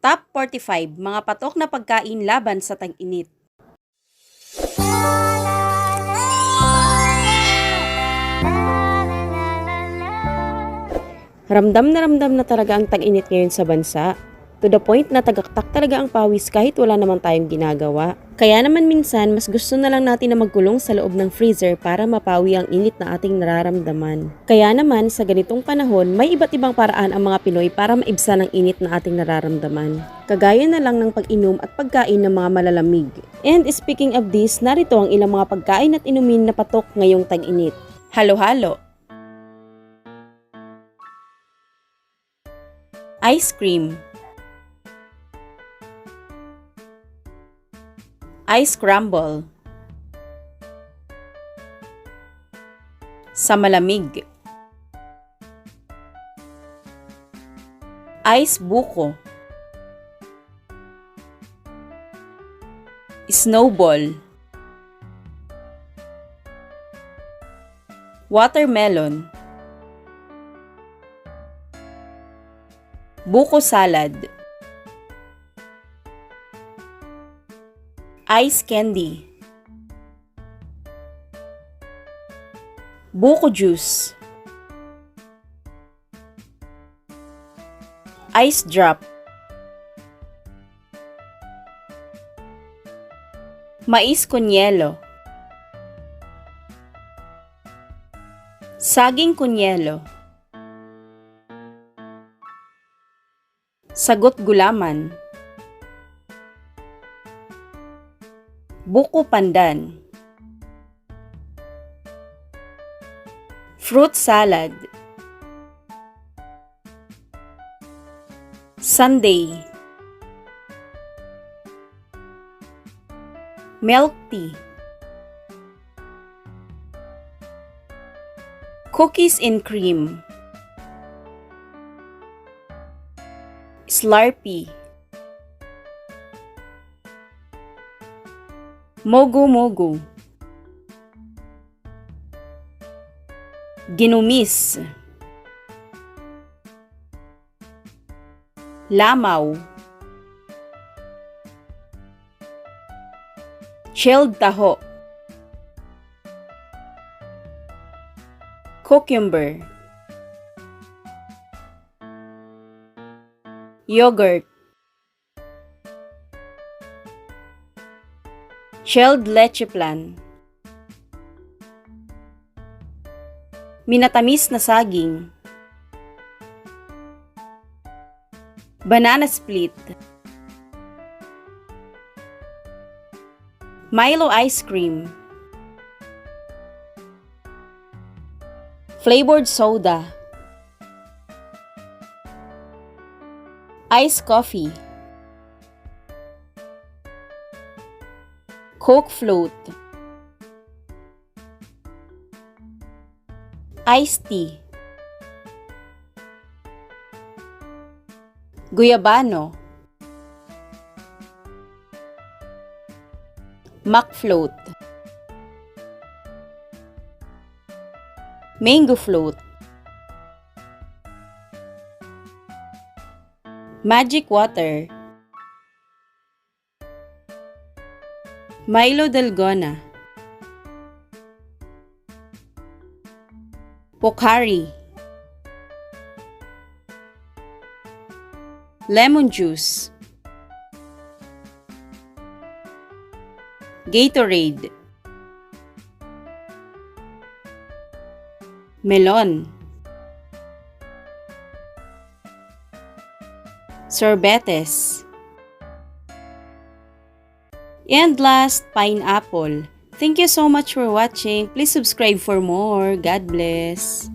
Top 45 Mga patok na pagkain laban sa tag-init. Ramdam na ramdam na talaga ang tag-init ngayon sa bansa. To the point na tagaktak talaga ang pawis kahit wala naman tayong ginagawa. Kaya naman minsan, mas gusto na lang natin na magkulong sa loob ng freezer para mapawi ang init na ating nararamdaman. Kaya naman, sa ganitong panahon, may iba't ibang paraan ang mga Pinoy para maibsan ang init na ating nararamdaman. Kagaya na lang ng pag-inom at pagkain ng mga malalamig. And speaking of this, narito ang ilang mga pagkain at inumin na patok ngayong tag-init. Halo-halo. Ice cream. Ice crumble. Sa malamig. Ice buko. Snowball. Watermelon. Buko salad. Ice candy. Buko juice. Ice drop. Mais con hielo. Saging con hielo. Sagot gulaman. Buko pandan. Fruit salad. Sunday. Milk tea. Cookies and cream. Slurpee. Mogu Mogu. Ginumis. Lamaw. Chilled taho. Cucumber. Yogurt. Shelled leche plan. Minatamis na saging. Banana split. Milo ice cream. Flavored soda. Ice coffee. Coke float. Iced tea. Guyabano. Mac float. Mango float. Magic water. Milo Dalgona. Pocari. Lemon juice. Gatorade. Melon. Sorbetes. And last, pineapple. Thank you so much for watching. Please subscribe for more. God bless.